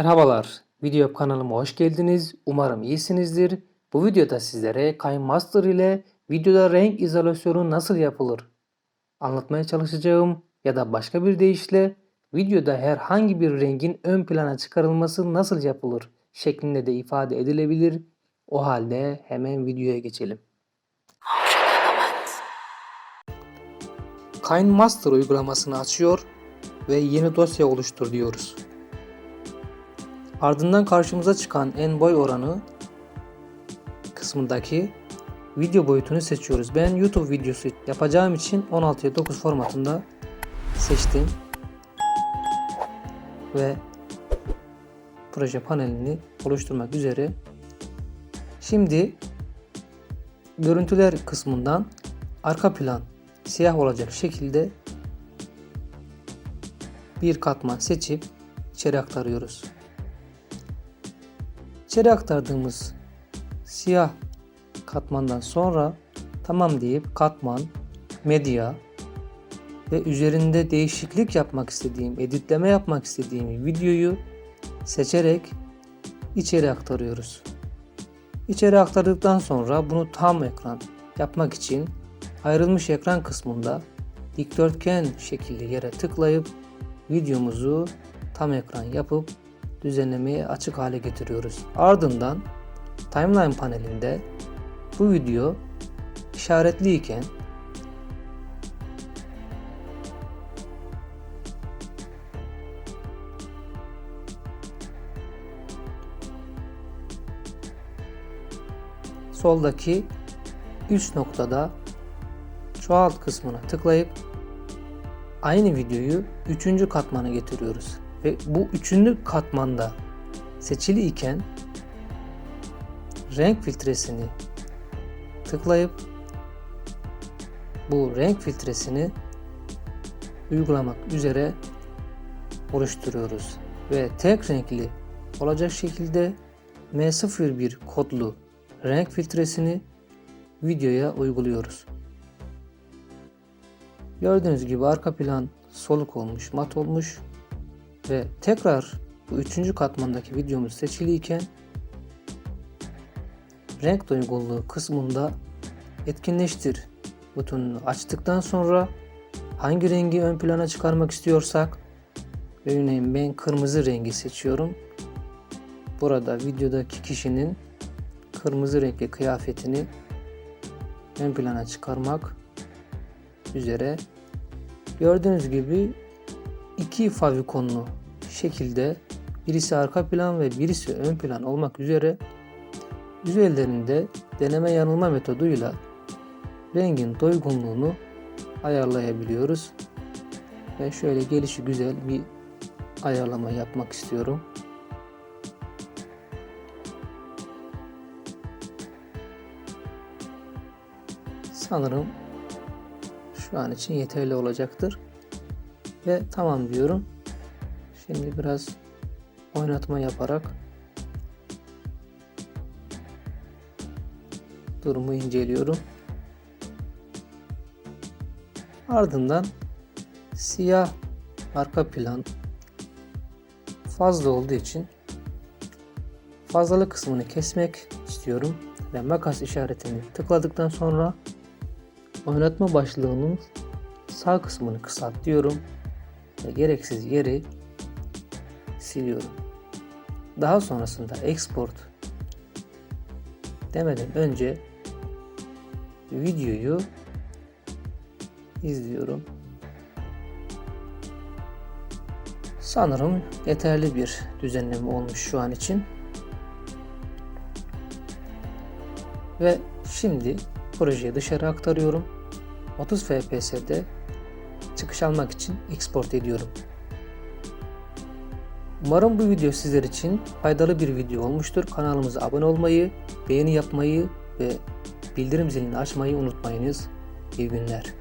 Merhabalar, video kanalıma hoş geldiniz. Umarım iyisinizdir. Bu videoda sizlere KineMaster ile videoda renk izolasyonu nasıl yapılır anlatmaya çalışacağım ya da başka bir deyişle videoda herhangi bir rengin ön plana çıkarılması nasıl yapılır şeklinde de ifade edilebilir. O halde hemen videoya geçelim. KineMaster uygulamasını açıyor ve yeni dosya oluştur diyoruz. Ardından karşımıza çıkan en boy oranı kısmındaki video boyutunu seçiyoruz. Ben YouTube videosu yapacağım için 16'ya 9 formatında seçtim. Ve proje panelini oluşturmak üzere. Şimdi görüntüler kısmından arka plan siyah olacak şekilde bir katman seçip içeri aktarıyoruz. İçeri aktardığımız siyah katmandan sonra tamam deyip katman, medya ve üzerinde değişiklik yapmak istediğim, editleme yapmak istediğim videoyu seçerek içeri aktarıyoruz. İçeri aktardıktan sonra bunu tam ekran yapmak için ayrılmış ekran kısmında dikdörtgen şekilli yere tıklayıp videomuzu tam ekran yapıp düzenlemeye açık hale getiriyoruz. Ardından timeline panelinde bu video işaretliyken soldaki üst noktada çoğalt kısmına tıklayıp aynı videoyu üçüncü katmana getiriyoruz. Ve bu üçüncü katmanda seçili iken renk filtresini tıklayıp bu renk filtresini uygulamak üzere oluşturuyoruz. Ve tek renkli olacak şekilde M01 kodlu renk filtresini videoya uyguluyoruz. Gördüğünüz gibi arka plan soluk olmuş, mat olmuş ve tekrar bu üçüncü katmandaki videomuz seçiliyken renk doygunluğu kısmında etkinleştir butonunu açtıktan sonra hangi rengi ön plana çıkarmak istiyorsak örneğin ben kırmızı rengi seçiyorum. Burada videodaki kişinin kırmızı renkli kıyafetini ön plana çıkarmak üzere gördüğünüz gibi iki favikonlu şekilde birisi arka plan ve birisi ön plan olmak üzere üzerlerinde deneme yanılma metoduyla rengin doygunluğunu ayarlayabiliyoruz. Ve şöyle gelişi güzel bir ayarlama yapmak istiyorum. Sanırım şu an için yeterli olacaktır. Ve tamam diyorum. Şimdi biraz oynatma yaparak durumu inceliyorum. Ardından siyah arka plan fazla olduğu için fazlalık kısmını kesmek istiyorum ve makas işaretini tıkladıktan sonra oynatma başlığının sağ kısmını kısalt diyorum ve gereksiz yeri siliyorum. Daha sonrasında export demeden önce videoyu izliyorum. Sanırım yeterli bir düzenleme olmuş şu an için. Ve şimdi projeyi dışarı aktarıyorum. 30 FPS'de çıkış almak için export ediyorum. Umarım bu video sizler için faydalı bir video olmuştur. Kanalımıza abone olmayı, beğeni yapmayı ve bildirim zilini açmayı unutmayınız. İyi günler.